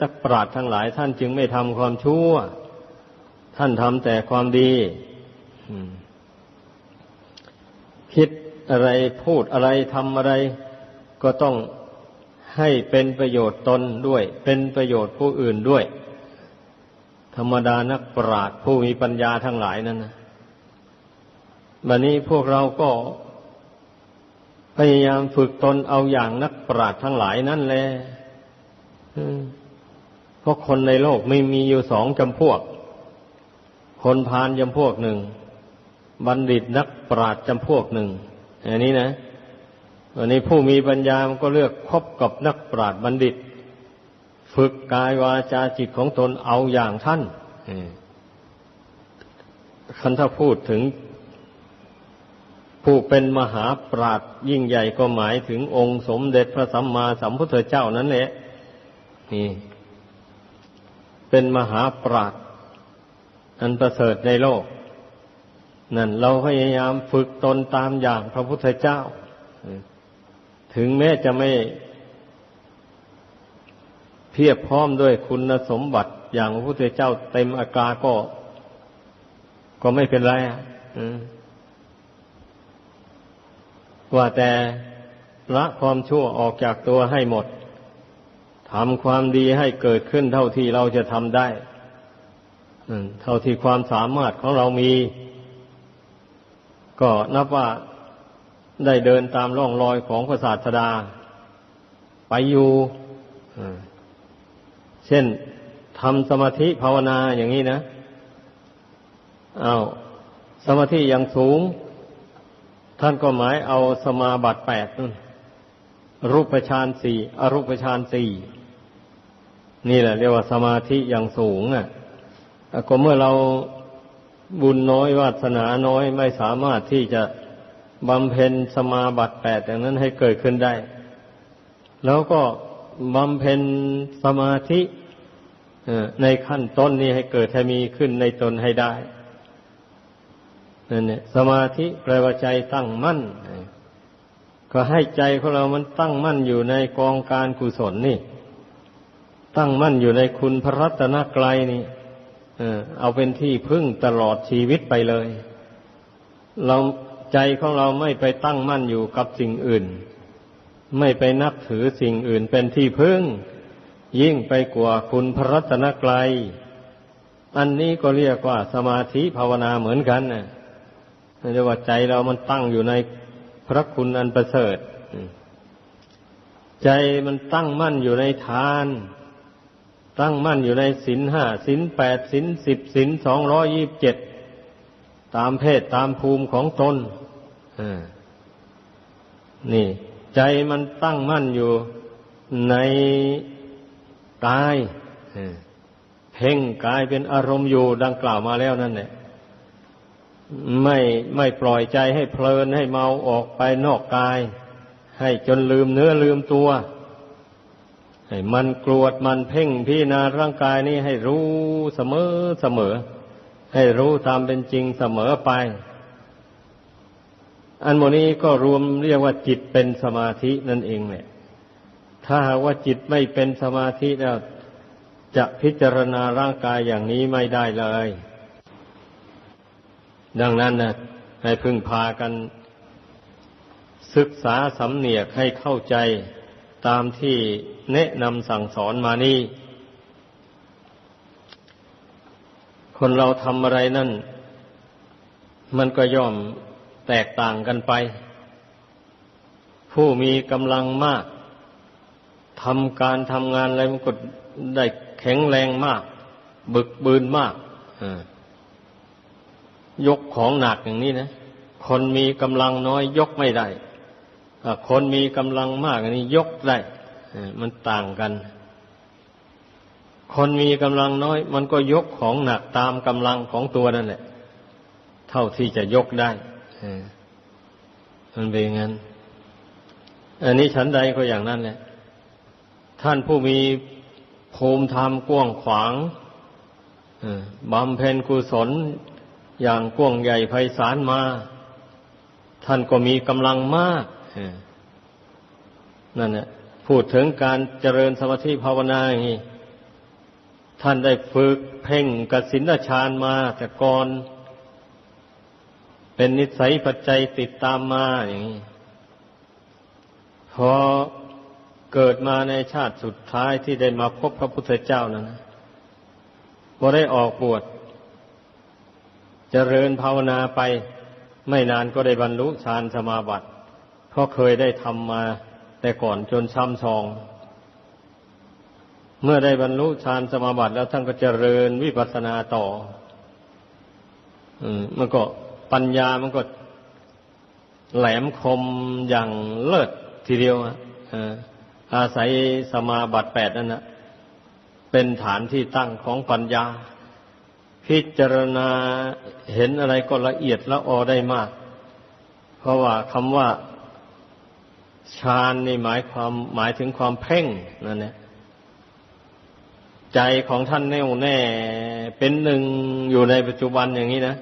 นักปราชญ์ทั้งหลายท่านจึงไม่ทำความชั่ว ท่านทำแต่ความดีคิดอะไรพูดอะไรทำอะไร ก็ต้องให้เป็นประโยชน์ตนด้วย เป็นประโยชน์ผู้อื่นด้วย ธรรมดานักปราชญ์ผู้มีปัญญาทั้งหลายนั่นนะบัดนี้พวกเราก็พยายามฝึกตนเอาอย่างนักปราชญ์ทั้งหลายนั่นแหละ เพราะคนในโลกไม่มีอยู่สองจำพวก คนพาลจำพวกหนึ่ง บัณฑิตนักปราชญ์จำพวกหนึ่งอันนี้นะวันนี้ผู้มีปัญญามันก็เลือกคบกับนักปราชญ์บัณฑิต ฝึกกายวาจาจิตของตนเอาอย่างท่านคันถ้าพูดถึง ผู้เป็นมหาปราชญ์ยิ่งใหญ่ก็หมายถึงองค์สมเด็จพระสัมมาสัมพุทธเจ้านั่นแหละนี่ เป็นมหาปราชญ์อันประเสริฐในโลก นั่นเราพยายามฝึกตนตามอย่างพระพุทธเจ้า ถึงแม้จะไม่เพียบพร้อมด้วยคุณสมบัติอย่างพระพุทธเจ้าเต็มอากาก็ ก็ไม่เป็นไรว่าแต่ละความชั่วออกจากตัวให้หมด ทำความดีให้เกิดขึ้นเท่าที่เราจะทำได้เท่าที่ความสามารถของเรามี ก็นับว่าได้เดินตามร่องรอยของพระศาสดา ไปอยู่เช่นทำสมาธิภาวนาอย่างนี้นะเอาสมาธิอย่างสูง ท่านก็หมายเอาสมาบัติแปดนั่นรูปฌานสี่อรูปฌานสี่ นี่แหละเรียกว่าสมาธิอย่างสูงอะก็เมื่อเราบุญน้อยวาสนาน้อยไม่สามารถที่จะบำเพ็ญสมาบัติแปดอย่างนั้นให้เกิดขึ้นได้ แล้วก็บำเพ็ญสมาธิในขั้นต้นนี้ให้เกิดให้มีขึ้นในตนให้ได้นั่นเนี่ยสมาธิแปลว่าใจตั้งมั่น ก็ให้ใจของเรามันตั้งมั่นอยู่ในกองการกุศลนี่ ตั้งมั่นอยู่ในคุณพระรัตนกรัยนี่เอาเป็นที่พึ่งตลอดชีวิตไปเลย เราใจของเราไม่ไปตั้งมั่นอยู่กับสิ่งอื่น ไม่ไปนับถือสิ่งอื่นเป็นที่พึ่ง ยิ่งไปกว่าคุณพระรัตนกรัยอันนี้ก็เรียกว่าสมาธิภาวนาเหมือนกันนะเรียกว่าใจเรามันตั้งอยู่ในพระคุณอันประเสริฐ ใจมันตั้งมั่นอยู่ในทาน ตั้งมั่นอยู่ในศีลห้าศีลแปดศีลสิบศีลสองร้อยี่บเจ็ดตามเพศตามภูมิของตนนี่ ใจมันตั้งมั่นอยู่ในกายเพ่งกายเป็นอารมณ์อยู่ดังกล่าวมาแล้วนั่นแหละไม่ไม่ปล่อยใจให้เพลินให้เมาออกไปนอกกาย ให้จนลืมเนื้อลืมตัว ให้มันกรวดมันเพ่งพี่นาร่างกายนี้ให้รู้เสมอเสมอ ให้รู้ตามเป็นจริงเสมอไป อันโมนี้ก็รวมเรียกว่าจิตเป็นสมาธินั่นเองแหละถ้าหากว่าจิตไม่เป็นสมาธิแล้วจะพิจารณาร่างกายอย่างนี้ไม่ได้เลย ดังนั้นนะให้พึงพากัน ศึกษาสำเนียกให้เข้าใจ ตามที่แนะนำสั่งสอนมานี่ คนเราทำอะไรนั่น มันก็ย่อมแตกต่างกันไป ผู้มีกำลังมากทำการทำงานอะไรมันก็ได้แข็งแรงมาก บึกบืนมากยกของหนักอย่างนี้นะ คนมีกำลังน้อยยกไม่ได้ คนมีกำลังมาก อันนี้ยกได้มันต่างกัน คนมีกำลังน้อย มันก็ยกของหนักตามกำลังของตัวนั่นแหละ เท่าที่จะยกได้มันเป็นงั้น อันนี้ฉันใดก็อย่างนั้นแหละ ท่านผู้มีภูมิธรรมกว้างขวางบำเพ็ญกุศลอย่างกว้างใหญ่ไพศาลมา ท่านก็มีกำลังมาก นั่นแหละพูดถึงการเจริญสมาธิภาวนาอย่างนี้ท่านได้ฝึกเพ่งกสินฌานมา แต่ก่อน เป็นนิสัยปัจจัยติดตามมาอย่างนี้พอเกิดมาในชาติสุดท้ายที่ได้มาพบพระพุทธเจ้านั้นพอได้ออกบวชเจริญภาวนาไป ไม่นานก็ได้บรรลุฌานสมาบัติ เพราะเคยได้ทำมาแต่ก่อนจนซ้ำซอง เมื่อได้บรรลุฌานสมาบัติแล้วท่านก็เจริญวิปัสสนาต่อ อืม มันก็ปัญญามันก็แหลมคมอย่างเลิศทีเดียวอะอาศัยสมาบัติแปดนั่นนะเป็นฐานที่ตั้งของปัญญา พิจารณาเห็นอะไรก็ละเอียดละออได้มาก เพราะว่าคำว่า ฌานนี่หมายความหมายถึงความเพ่งนั่นแหละใจของท่านแน่วแน่ เป็นหนึ่งอยู่ในปัจจุบันอย่างนี้นะ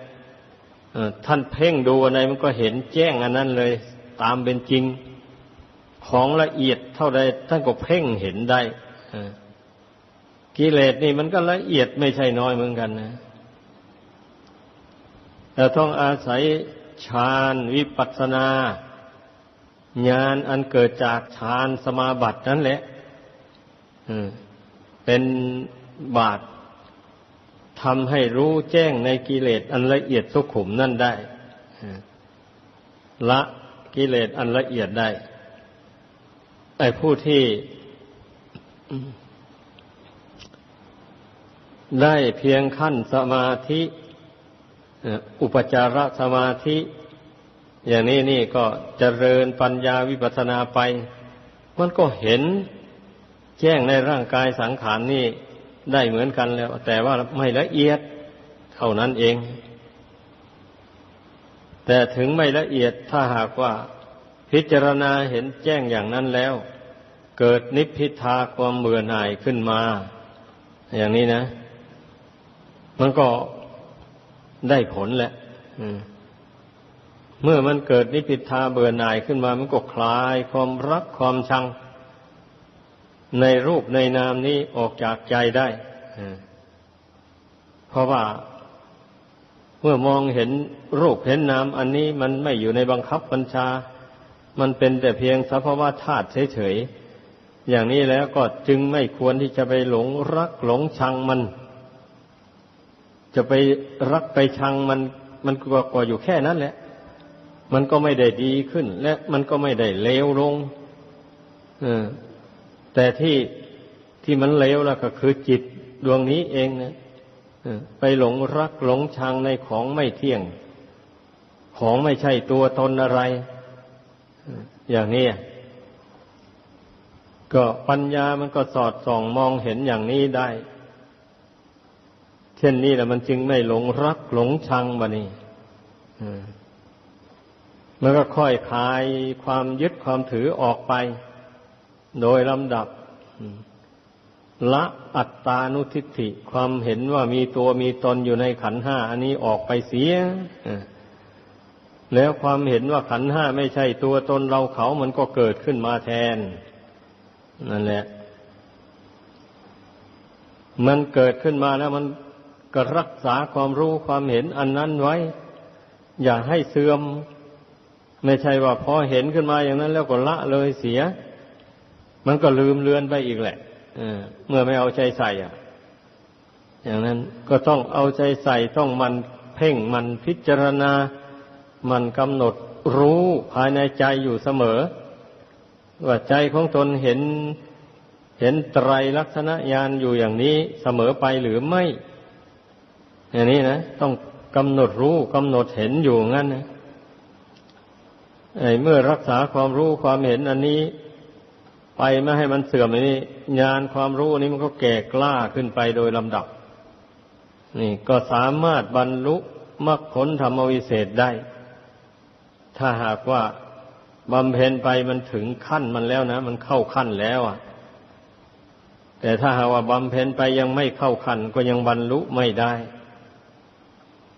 ท่านเพ่งดูอะไรมันก็เห็นแจ้งอันนั้นเลย ตามเป็นจริง ของละเอียดเท่าใดท่านก็เพ่งเห็นได้กิเลสนี่มันก็ละเอียดไม่ใช่น้อยเหมือนกันนะแต่ต้องอาศัยฌานวิปัสสนา ญาณอันเกิดจากฌานสมาบัตินั่นแหละเป็นบาททำให้รู้แจ้งในกิเลสอันละเอียดสุขุมนั่นได้ละกิเลสอันละเอียดได้ไอ้ผู้ที่ได้เพียงขั้นสมาธิ อุปจารสมาธิ อย่างนี้นี่ก็เจริญปัญญาวิปัสสนาไป มันก็เห็นแจ้งในร่างกายสังขารนนี่ได้เหมือนกันแล้ว แต่ว่าไม่ละเอียดเท่านั้นเอง แต่ถึงไม่ละเอียดถ้าหากว่า พิจารณาเห็นแจ้งอย่างนั้นแล้ว เกิดนิพพิทาความเบื่อหน่ายขึ้นมา อย่างนี้นะ มันก็ได้ผลแหละ เมื่อมันเกิดนิพพิทาเบื่อหน่ายขึ้นมามันก็คลายความรักความชัง ในรูปในนามนี้ออกจากใจได้เพราะว่า เมื่อมองเห็นรูปเห็นนามอันนี้มันไม่อยู่ในบังคับบัญชา มันเป็นแต่เพียงสภาวะธาตุเฉยๆอย่างนี้แล้วก็จึงไม่ควรที่จะไปหลงรักหลงชังมัน จะไปรักไปชังมัน มันก็อยู่แค่นั้นแหละ มันก็ไม่ได้ดีขึ้น และมันก็ไม่ได้เลวลงอแต่ที่ที่มันเลวล้วก็คือจิตดวงนี้เองนะไปหลงรักหลงชังในของไม่เที่ยง ของไม่ใช่ตัวตนอะไร อย่างนี้ก็ปัญญามันก็สอดส่องมองเห็นอย่างนี้ได้ เช่นนี้แหละมันจึงไม่หลงรักหลงชังบะนี่ มันก็ค่อยคลายความยึดความถือออกไป โดยลำดับ ละอัตตานุทิฏฐิ ความเห็นว่ามีตัวมีตนอยู่ในขันห้าอันนี้ออกไปเสียแล้วความเห็นว่าขันห้าไม่ใช่ตัวตนเราเขามันก็เกิดขึ้นมาแทน นั่นแหละ มันเกิดขึ้นมาแล้วมันก็รักษาความรู้ความเห็นอันนั้นไว้ อย่าให้เสื่อม ไม่ใช่ว่าพอเห็นขึ้นมาอย่างนั้น แล้วก็ละเลยเสีย มันก็ลืมเลือนไปอีกแหละเมื่อไม่เอาใจใส่อะอย่างนั้นก็ต้องเอาใจใส่ต้องมันเพ่งมันพิจารณา มันกำหนดรู้ภายในใจอยู่เสมอ ว่าใจของตนเห็นเห็นไตรลักษณะญาณอยู่อย่างนี้เสมอไปหรือไม่ อย่างนี้นะ ต้องกำหนดรู้กำหนดเห็นอยู่งั้นนะไอ้ เมื่อรักษาความรู้ความเห็นอันนี้ ไปไม่ให้มันเสื่อมอันนี้ญาณความรู้นี้มันก็แก่กล้าขึ้นไปโดยลำดับ นี่ก็สามารถบรรลุมรรคผลธรรมวิเศษได้ ถ้าหากว่าบำเพ็ญไปมันถึงขั้นมันแล้วนะ มันเข้าขั้นแล้วอะ แต่ถ้าหากว่าบำเพ็ญไปยังไม่เข้าขั้นก็ยังบรรลุไม่ได้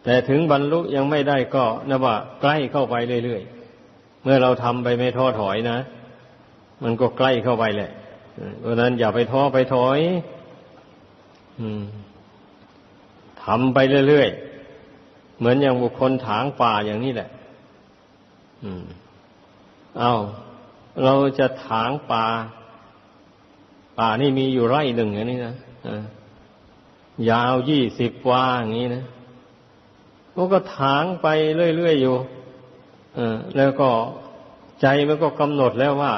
แต่ถึงบรรลุยังไม่ได้ก็นะว่าใกล้เข้าไปเรื่อยๆ เมื่อเราทำไปไม่ท้อถอยนะ มันก็ใกล้เข้าไปแหละเพราะนั้นอย่าไปท้อไปถอยอทำไปเรื่อยๆ เหมือนอย่างบุคคลถางป่าอย่างนี้แหละอืมเอาเราจะถางป่า ป่านี่มีอยู่ไร่หนึ่งอย่างนี้นะยาวยี่สิบวาอย่างนี้นะมันก็ถางไปเรื่อยๆอยู่ แล้วก็ใจมันก็กำหนดแล้วว่า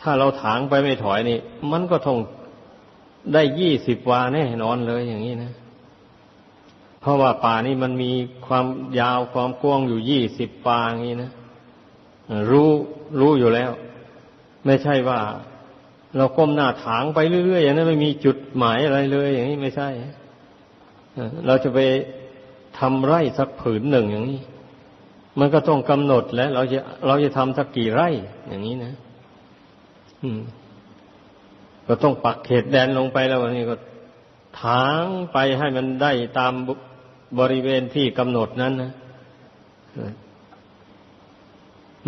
ถ้าเราถางไปไม่ถอยนี่ มันก็ทงได้ยี่สิบวาแน่นอนเลยอย่างนี้นะ เพราะว่าป่านี่มันมีความยาวความกว้างอยู่ยี่สิบวาอย่างนี้นะรู้รู้อยู่แล้ว ไม่ใช่ว่า เราก้มหน้าถางไปเรื่อยๆอย่างนั้นไม่มีจุดหมายอะไรเลย อย่างนี้ไม่ใช่เราจะไปทำไร่สักผืนหนึ่งอย่างนี้ มันก็ต้องกำหนดแล้ว เราจะเราจะทำสักกี่ไร่ อย่างนี้นะอืมก็ต้องปักเขตแดนลงไปแล้วนี้ก็ถางไปให้มันได้ตามบริเวณที่กำหนดนั้นนะ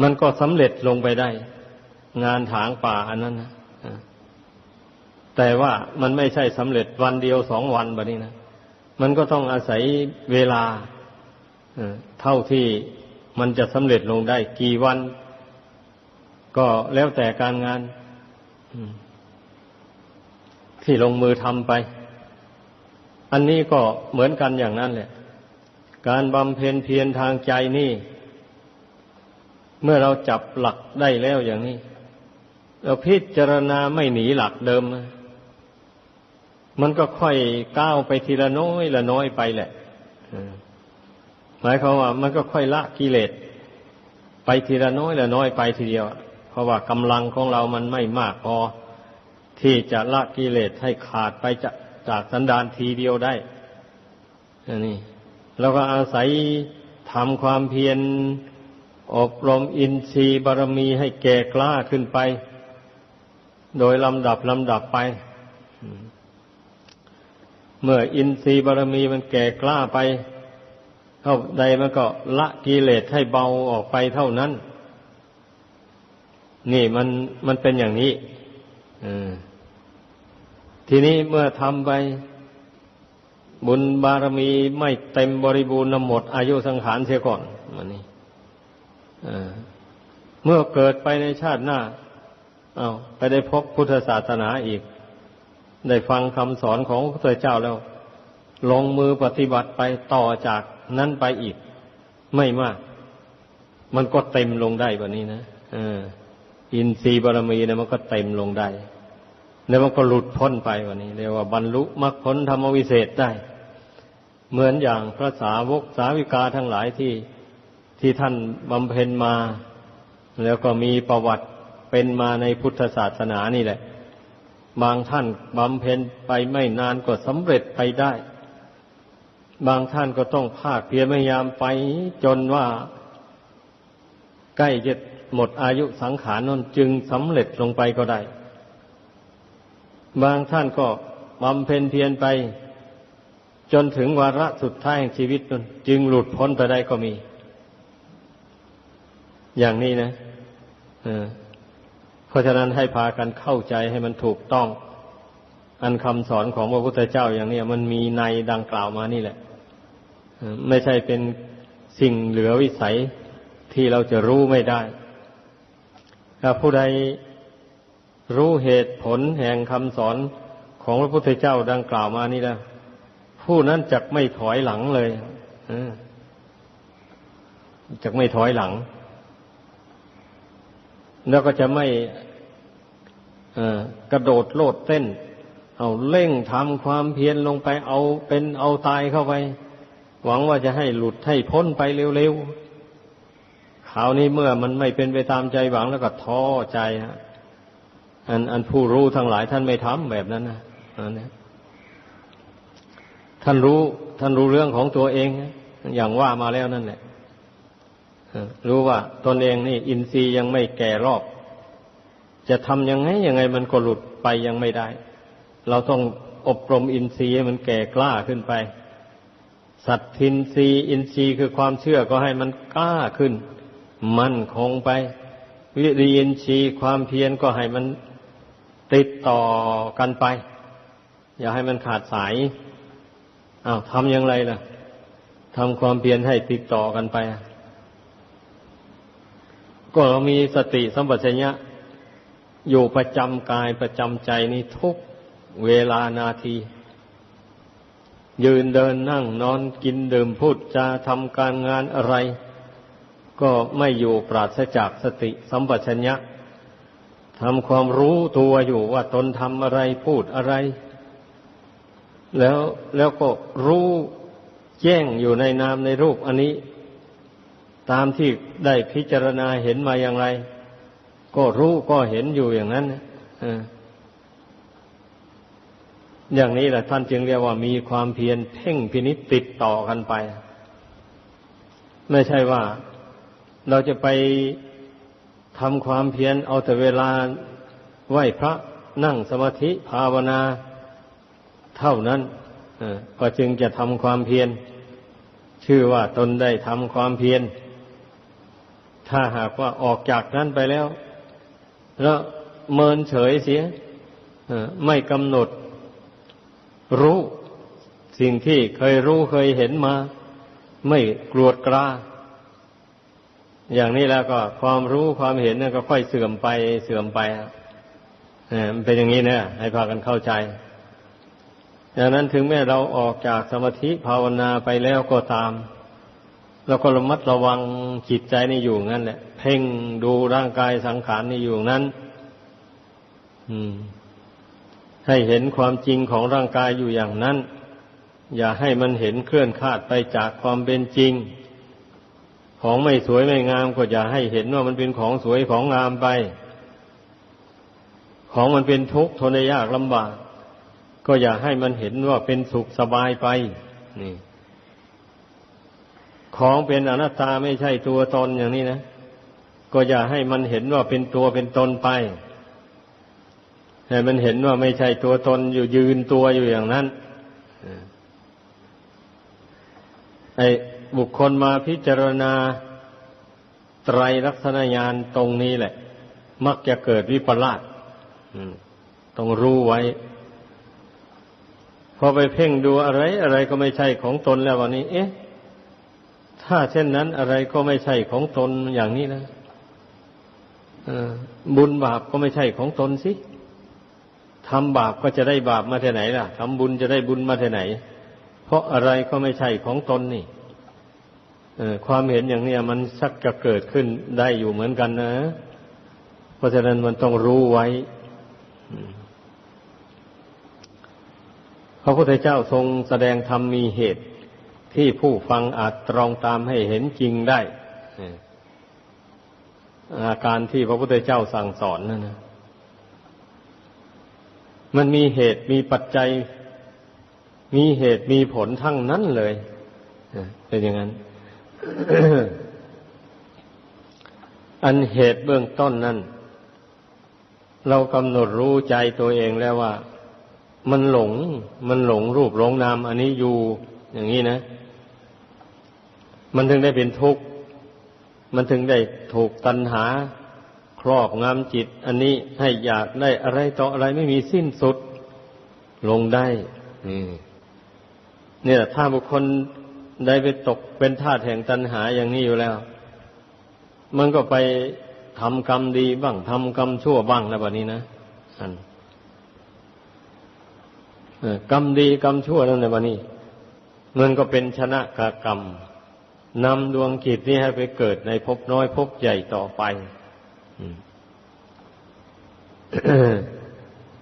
มันก็สำเร็จลงไปได้ งานถางป่าอันนั้นนะแต่ว่ามันไม่ใช่สำเร็จวันเดียวสองวันแบบนี้นะ มันก็ต้องอาศัยเวลาเท่าที่ มันจะสำเร็จลงได้กี่วัน ก็แล้วแต่การงานที่ลงมือทำไป อันนี้ก็เหมือนกันอย่างนั้นแหละ การบำเพ็ญเพียรทางใจนี่ เมื่อเราจับหลักได้แล้วอย่างนี้ เราพิจารณาไม่หนีหลักเดิม มันก็ค่อยก้าวไปทีละน้อยละน้อยไปแหละ มายความว่ามันก็ค่อยละกิเลสไปทีละน้อยละน้อยไปทีเดียว เพราะว่ากำลังของเรามันไม่มากพอที่จะละกิเลสให้ขาดไปจากจากสันดานทีเดียวได้นี่เราก็อาศัยทำความเพียรอบรมอินทรีย์บารมีให้แก่กล้าขึ้นไป โดยลำดับลำดับไป เมื่ออินทรีย์บารมีมันแก่กล้าไป เท่าใดมันก็ละกิเลสให้เบาออกไปเท่านั้น นี่มันมันเป็นอย่างนี้ทีนี้เมื่อทำไปบุญบารมีไม่เต็มบริบูรณ์หมด อายุสังขารเสียก่อนมันนี่เมื่อเกิดไปในชาติหน้า เอาไปได้พบพุทธศาสนาอีก ได้ฟังคำสอนของพระเจ้าแล้ว ลงมือปฏิบัติไปต่อจากนั้นไปอีก ไม่มาก มันก็เต็มลงได้แบบนี้นะอินทรีย์บารมีเนี่ยมันก็เต็มลงได้ แล้วมันก็หลุดพ้นไปวันนี้เรียกว่าบรรลุมรรคผลธรรมวิเศษได้ เหมือนอย่างพระสาวกสาวิกาทั้งหลายที่ที่ท่านบำเพ็ญมา แล้วก็มีประวัติเป็นมาในพุทธศาสนานี่แหละ บางท่านบำเพ็ญไปไม่นานก็สำเร็จไปได้ บางท่านก็ต้องภาคเพียรพยายามไปจนว่าใกล้จะหมดอายุสังขารนั้นจึงสำเร็จลงไปก็ได้ บางท่านก็บำเพ็ญเพียรไป จนถึงวาระสุดท้ายแห่งชีวิตนั้นจึงหลุดพ้นไปได้ก็มี อย่างนี้นะเพราะฉะนั้นให้พากันเข้าใจให้มันถูกต้อง อันคำสอนของพระพุทธเจ้าอย่างนี้มันมีในดังกล่าวมานี่แหละ ไม่ใช่เป็นสิ่งเหลือวิสัยที่เราจะรู้ไม่ได้ ถ้าผู้ใดรู้เหตุผลแห่งคำสอนของพระพุทธเจ้าดังกล่าวมานี่แล้วผู้นั้นจักไม่ถอยหลังเลยจักไม่ถอยหลัง แล้วก็จะไม่กระโดดโลดเต้น เอาเร่งทำความเพียรลงไปเอาเป็นเอาตายเข้าไป หวังว่าจะให้หลุดให้พ้นไปเร็วๆคราวนี้เมื่อมันไม่เป็นไปตามใจหวังแล้วก็ท้อใจฮะอันอันผู้รู้ทั้งหลายท่านไม่ทำแบบนั้นนะอันนี้ท่านรู้ท่านรู้เรื่องของตัวเอง อย่างว่ามาแล้วนั่นแหละรู้ว่าตนเองนี่อินทรีย์ยังไม่แก่รอบ จะทำยังไงยังไงมันก็หลุดไปยังไม่ได้ เราต้องอบรมอินทรีย์ให้มันแก่กล้าขึ้นไป สัตทินรีอินทรีย์คือความเชื่อก็ให้มันกล้าขึ้น มั่นคงไป วิริยินทรีย์ความเพียรก็ให้มันติดต่อกันไป อย่าให้มันขาดสายอ้าวทำอย่างไรล่ะทำความเพียรให้ติดต่อกันไป ก็เรามีสติสัมปชัญญะอยู่ประจำกายประจำใจนี้ทุกเวลานาที ยืนเดินนั่งนอนกินดื่มพูดจาทำการงานอะไร ก็ไม่อยู่ปราศจากสติสัมปชัญญะทำความรู้ตัวอยู่ว่าตนทำอะไรพูดอะไร แล้วแล้วก็รู้แจ้งอยู่ในนามในรูปอันนี้ ตามที่ได้พิจารณาเห็นมาอย่างไร ก็รู้ก็เห็นอยู่อย่างนั้น อย่างนี้แหละท่านจึงเรียกว่ามีความเพียรเพ่งพินิษติดต่อกันไป ไม่ใช่ว่าเราจะไปทำความเพียรเอาแต่เวลาไหว้พระนั่งสมาธิภาวนาเท่านั้นก็จึงจะทำความเพียรชื่อว่าตนได้ทำความเพียร ถ้าหากว่าออกจากนั้นไปแล้ว แล้วเมินเฉยเสียไม่กำหนด รู้สิ่งที่เคยรู้เคยเห็นมา ไม่กรวดกราอย่างนี้แล้วก็ความรู้ความเห็นนั่นก็ค่อยเสื่อมไปเสื่อมไปมันเป็นอย่างนี้นะให้พากันเข้าใจดังนั้นถึงแม้เราออกจากสมาธิภาวนาไปแล้วก็ตามเราก็ระมัดระวังจิตใจนี่อยู่งั้นแหละ เพ่งดูร่างกายสังขารนี่อยู่นั้น อืม ให้เห็นความจริงของร่างกายอยู่อย่างนั้น อย่าให้มันเห็นเคลื่อนคาดไปจากความเป็นจริง ของไม่สวยไม่งามก็อย่าให้เห็นว่ามันเป็นของสวยของงามไป ของมันเป็นทุกข์ทนได้ยากลำบาก ก็อย่าให้มันเห็นว่าเป็นสุขสบายไปนี่ ของเป็นอนัตตาไม่ใช่ตัวตนอย่างนี้นะ ก็อย่าให้มันเห็นว่าเป็นตัวเป็นตนไป ให้มันเห็นว่าไม่ใช่ตัวตนอยู่ยืนตัวอยู่อย่างนั้นไอ้บุคคลมาพิจารณาไตรลักษณญาณตรงนี้แหละ มักจะเกิดวิปลาสต้องรู้ไว้ พอไปเพ่งดูอะไร อะไรก็ไม่ใช่ของตนแล้ววันนี้ เอ๊ะ ถ้าเช่นนั้นอะไรก็ไม่ใช่ของตนอย่างนี้นะบุญบาปก็ไม่ใช่ของตนสิ ทำบาปก็จะได้บาปมาที่ไหนล่ะทำบุญจะได้บุญมาที่ไหน เพราะอะไรก็ไม่ใช่ของตนนี่ความเห็นอย่างนี้มันสักจะเกิดขึ้นได้อยู่เหมือนกันนะ เพราะฉะนั้นมันต้องรู้ไว้พระพุทธเจ้าทรงแสดงธรรมมีเหตุ ที่ผู้ฟังอาจตรองตามให้เห็นจริงได้อาการที่พระพุทธเจ้าสั่งสอนนั่นนะ มันมีเหตุมีปัจจัย มีเหตุมีผลทั้งนั้นเลยเป็นอย่างนั้น อันเหตุเบื้องต้นนั้น เรากำหนดรู้ใจตัวเองแล้วว่า มันหลง มันหลงรูปหลงนามอันนี้อยู่อย่างนี้นะ มันถึงได้เป็นทุกข์ มันถึงได้ถูกตัณหา ครอบงำจิต อันนี้ให้อยากได้อะไรต่ออะไรไม่มีสิ้นสุด ลงได้เนี่ยถ้าบุคคลได้ไปตกเป็นทาสแห่งตัณหาอย่างนี้อยู่แล้ว มันก็ไปทำกรรมดีบ้างทำกรรมชั่วบ้างแล้วแบบนี้นะอันกรรมดีกรรมชั่วนั่นในวันนี้มันก็เป็นชนะกกรรมนำดวงกิจนี้ให้ไปเกิดในภพน้อยภพใหญ่ต่อไป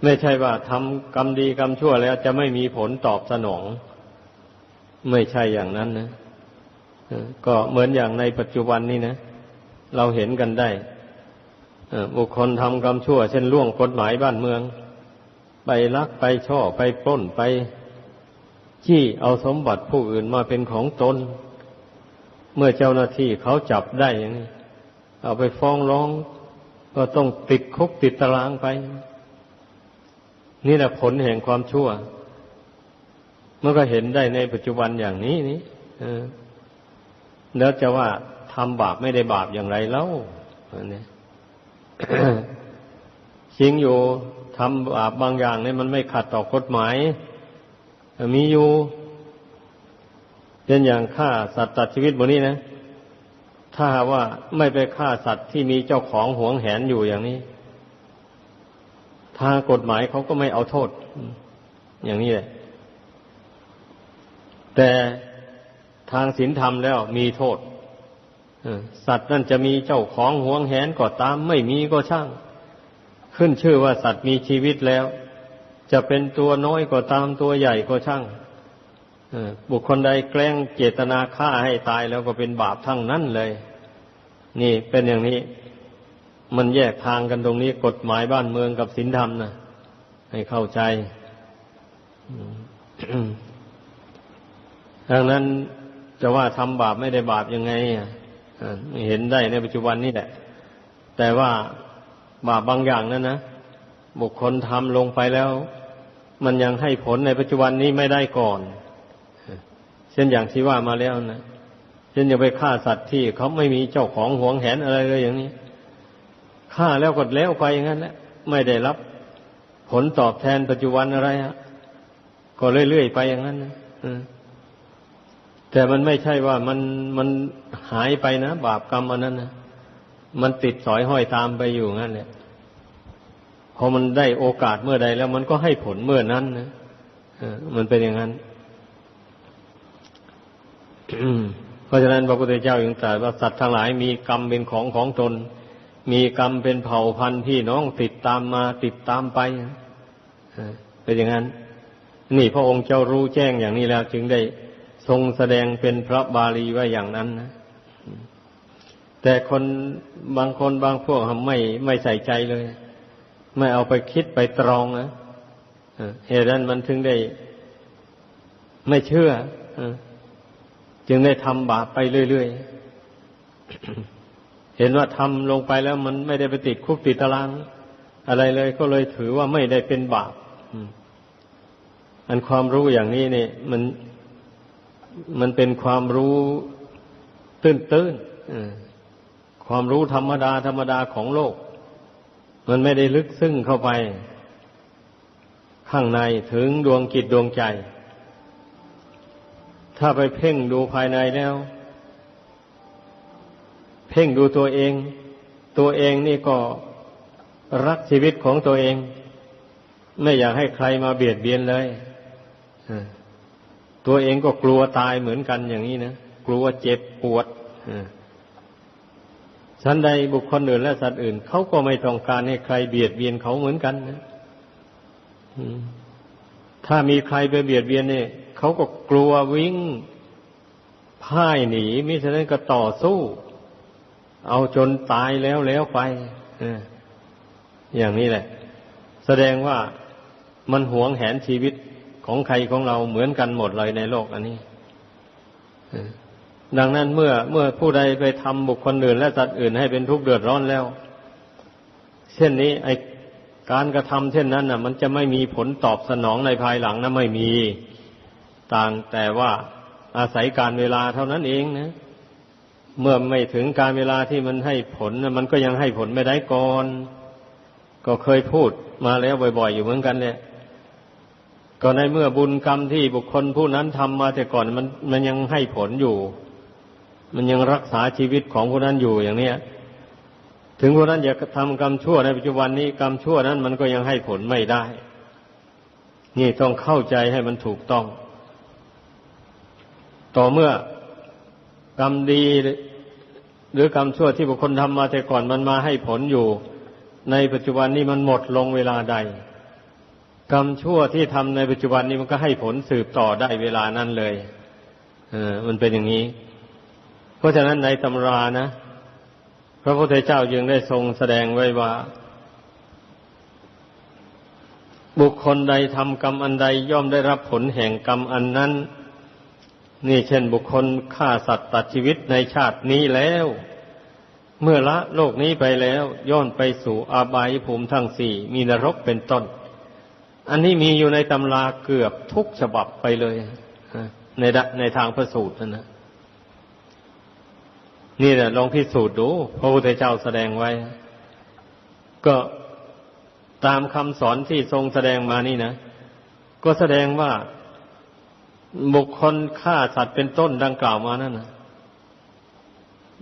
ไม่ใช่ว่าทำกรรมดีกรรมชั่วแล้ว จะไม่มีผลตอบสนอง ไม่ใช่อย่างนั้นนะก็เหมือนอย่างในปัจจุบันนี้นะ เราเห็นกันได้บุคคลทำกรรมชั่ว เช่นล่วงกฎหมายบ้านเมือง ไปลักไปช่อไปปล้นไปจี้เอาสมบัติผู้อื่นมาเป็นของตน เมื่อเจ้าหน้าที่เขาจับได้อย่างนี้เอาไปฟ้องร้อง ก็ต้องติดคุกติดตารางไป นี่แหละผลแห่งความชั่ว มันก็เห็นได้ในปัจจุบันอย่างนี้นี่แล้วจะว่าทำบาปไม่ได้บาปอย่างไรเล่าเนี่ยจริงอยู่ทำบาปบางอย่างเนี่ยมันไม่ขัดต่อกฎหมาย มีอยู่เช่นอย่างฆ่าสัตว์ตัดชีวิตบนนี้นะ ถ้าว่าไม่ไปฆ่าสัตว์ที่มีเจ้าของหวงแหนอยู่อย่างนี้ ทางกฎหมายเขาก็ไม่เอาโทษ อย่างนี้แหละ แต่ทางศีลธรรมแล้วมีโทษสัตว์นั่นจะมีเจ้าของหวงแหนก็ตาม ไม่มีก็ช่าง ขึ้นชื่อว่าสัตว์มีชีวิตแล้ว จะเป็นตัวน้อยก็ตามตัวใหญ่ก็ช่าง บุคคลใดแกล้งเจตนาฆ่าให้ตายแล้วก็เป็นบาปทั้งนั้นเลย นี่เป็นอย่างนี้ มันแยกทางกันตรงนี้กฎหมายบ้านเมืองกับศีลธรรมนะให้เข้าใจดังนั้นจะว่าทำบาปไม่ได้บาปยังไงเห็นได้ในปัจจุบันนี้แหละ แต่ว่าบาปบางอย่างนั้นนะบุคคลทำลงไปแล้ว มันยังให้ผลในปัจจุบันนี้ไม่ได้ก่อน เช่นอย่างที่ว่ามาแล้วนะเช่นอย่าไปฆ่าสัตว์ที่เขาไม่มีเจ้าของหวงแหนอะไรเลยอย่างนี้ฆ่าแล้วก็แล้วไปอย่างนั้นแหละไม่ได้รับ ผลตอบแทนปัจจุบันอะไรฮะก็เรื่อยๆไปอย่างนั้นนะแต่มันไม่ใช่ว่ามันมันหายไปนะบาปกรรมอันนั้นนะมันติดสอยห้อยตามไปอยู่งั้นแหละพอมันได้โอกาสเมื่อใดแล้ว มันก็ให้ผลเมื่อนั้นนะมันเป็นอย่างนั้น เพราะฉะนั้นพระพุทธเจ้ายังตรัสว่าสัตว์ทั้งหลายมีกรรมเป็นของของตน มีกรรมเป็นเผ่าพันธุ์พี่น้องติดตามมาติดตามไปเป็นอย่างนั้น นี่พระองค์เจ้ารู้แจ้งอย่างนี้แล้ว จึงได้ทรงแสดงเป็นพระบาลีไว้อย่างนั้นนะแต่คนบางคนบางพวกไม่ไม่ใส่ใจเลย ไม่เอาไปคิดไปตรองนะเหตุนั้นมันถึงได้ไม่เชื่อ จึงได้ทำบาปไปเรื่อยๆ เห็นว่าทำลงไปแล้วมันไม่ได้ไปติดคุกติดตาราง อะไรเลยก็เลยถือว่าไม่ได้เป็นบาปอันความรู้อย่างนี้เนี่ยมันมันเป็นความรู้ตื้นๆความรู้ธรรมดาธรรมดาของโลก มันไม่ได้ลึกซึ้งเข้าไป ข้างในถึงดวงกิจดวงใจ ถ้าไปเพ่งดูภายในแล้ว เพ่งดูตัวเอง ตัวเองนี่ก็รักชีวิตของตัวเอง ไม่อยากให้ใครมาเบียดเบียนเลยตัวเองก็กลัวตายเหมือนกันอย่างนี้นะกลัวเจ็บปวดฉันใดบุคคลอื่นและสัตว์อื่นเขาก็ไม่ต้องการให้ใครเบียดเบียนเขาเหมือนกันนะถ้ามีใครไปเบียดเบียนเนี่ย เขาก็กลัววิ่งพ่ายหนีมิฉะนั้นก็ต่อสู้ เอาจนตายแล้วแล้วไปอย่างนี้แหละ แสดงว่ามันหวงแหนชีวิตของใครของเราเหมือนกันหมดเลยในโลกอันนี้ดังนั้นเมื่อเมื่อผู้ใดไปทำบุคคลอื่น และสัตว์อื่นให้เป็นทุกข์เดือดร้อนแล้ว เช่นนี้ไอการกระทำเช่นนั้นน่ะ มันจะไม่มีผลตอบสนองในภายหลังนะไม่มี ต่างแต่ว่าอาศัยการเวลาเท่านั้นเองนะ เมื่อไม่ถึงการเวลาที่มันให้ผลมันก็ยังให้ผลไม่ได้ก่อน ก็เคยพูดมาแล้วบ่อย ๆ อยู่เหมือนกันเนี่ยก็ในเมื่อบุญกรรมที่บุคคลผู้นั้นทำมาแต่ก่อนมันมันยังให้ผลอยู่ มันยังรักษาชีวิตของผู้นั้นอยู่อย่างเนี้ยถึงผู้นั้นอยากทำกรรมชั่วในปัจจุบันนี้กรรมชั่วนั้นมันก็ยังให้ผลไม่ได้ นี่ต้องเข้าใจให้มันถูกต้อง ต่อเมื่อกรรมดีหรือกรรมชั่วที่บุคคลทำมาแต่ก่อนมันมาให้ผลอยู่ ในปัจจุบันนี้มันหมดลงเวลาใด กรรมชั่วที่ทำในปัจจุบันนี้มันก็ให้ผลสืบต่อได้เวลานั้นเลยเออมันเป็นอย่างนี้ เพราะฉะนั้นในตำรานะ พระพุทธเจ้ายังได้ทรงแสดงไว้ว่า บุคคลใดทำกรรมอันใดย่อมได้รับผลแห่งกรรมอันนั้น นี่เช่นบุคคลฆ่าสัตว์ตัดชีวิตในชาตินี้แล้ว เมื่อละโลกนี้ไปแล้วย่อนไปสู่อาบายภูมิทั้งสี่มีนรกเป็นต้น อันนี้มีอยู่ในตำราเกือบทุกฉบับไปเลยในในทางพระสูตรนะ นี่แหละลองพิสูจน์ดู พระพุทธเจ้าแสดงไว้ ก็ตามคำสอนที่ทรงแสดงมานี่นะ ก็แสดงว่า บุคคลฆ่าสัตว์เป็นต้นดังกล่าวมานั่นนะ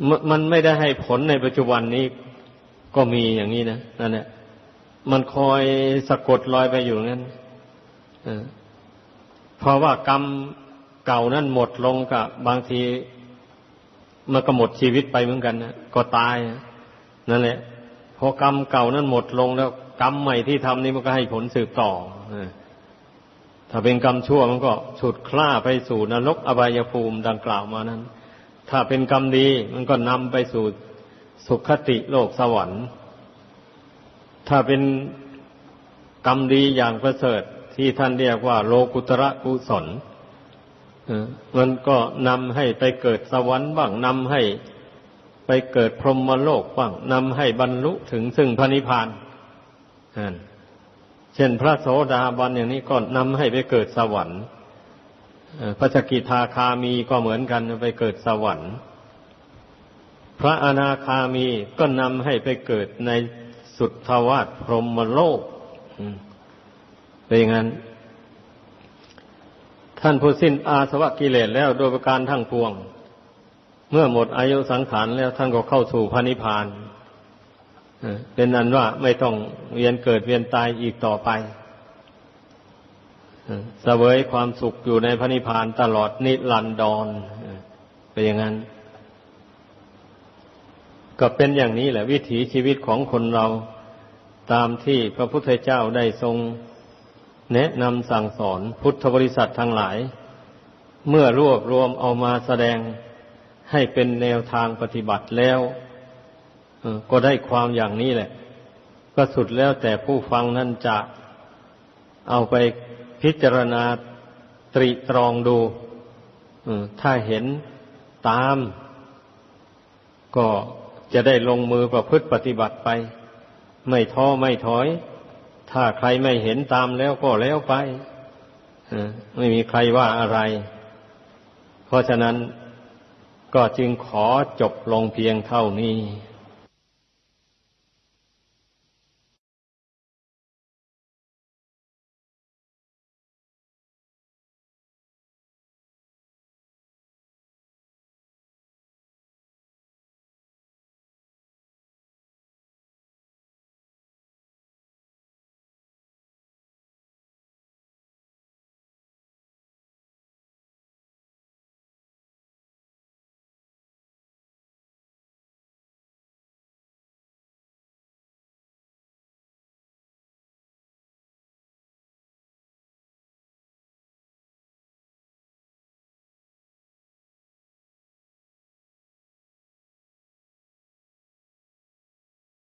มมันไม่ได้ให้ผลในปัจจุบันนี้ก็มีอย่างนี้นะนั่นแหละมันคอยสะกดรอยไปอยู่งั้นเพราะว่ากรรมเก่านั้นหมดลงกับบางทีมันก็หมดชีวิตไปเหมือนกันนะก็ตายนะนั่นแหละพอกรรมเก่านั้นหมดลงแล้ว กรรมใหม่ที่ทำนี่มันก็ให้ผลสืบต่ออ ถ้าเป็นกรรมชั่วมันก็ฉุดคล้าไปสู่นรกอบายภูมิดังกล่าวมานั้น ถ้าเป็นกรรมดีมันก็นำไปสู่สุขติโลกสวรรค์ ถ้าเป็นกรรมดีอย่างประเสริฐที่ท่านเรียกว่า โลกุตระกุศลมันก็นำให้ไปเกิดสวรรค์บ้างนำให้ไปเกิดพรหมโลกบ้างนำให้บรรลุถึงซึ่งพระนิพพานอ่า เช่นพระโสดาบันอย่างนี้ก็นำให้ไปเกิดสวรรค์พระสกิทาคามีก็เหมือนกันไปเกิดสวรรค์ พระอนาคามีก็นำให้ไปเกิดในสุทธวาสพรหมโลกอืมเป็นอย่างนั้น ท่านผู้สิ้นอาสวะกิเลสแล้วโดยประการทั้งปวง เมื่อหมดอายุสังขารแล้วท่านก็เข้าสู่พระนิพพาน เป็นนั้นว่าไม่ต้องเวียนเกิดเวียนตายอีกต่อไปเออเสวยความสุขอยู่ในพระนิพพานตลอดนิรันดรเออเป็นอย่างนั้น ก็เป็นอย่างนี้แหละ วิถีชีวิตของคนเราตามที่พระพุทธเจ้าได้ทรงแนะนำสั่งสอนพุทธบริษัททั้งหลาย เมื่อรวบรวมเอามาแสดงให้เป็นแนวทางปฏิบัติแล้ว ก็ได้ความอย่างนี้แหละ ก็สุดแล้วแต่ผู้ฟังนั้นจะเอาไปพิจารณาตรีตรองดูถ้าเห็นตาม ก็จะได้ลงมือประพฤติปฏิบัติไป ไม่ท้อไม่ถอย ถ้าใครไม่เห็นตามแล้วก็แล้วไปไม่มีใครว่าอะไร เพราะฉะนั้นก็จึงขอจบลงเพียงเท่านี้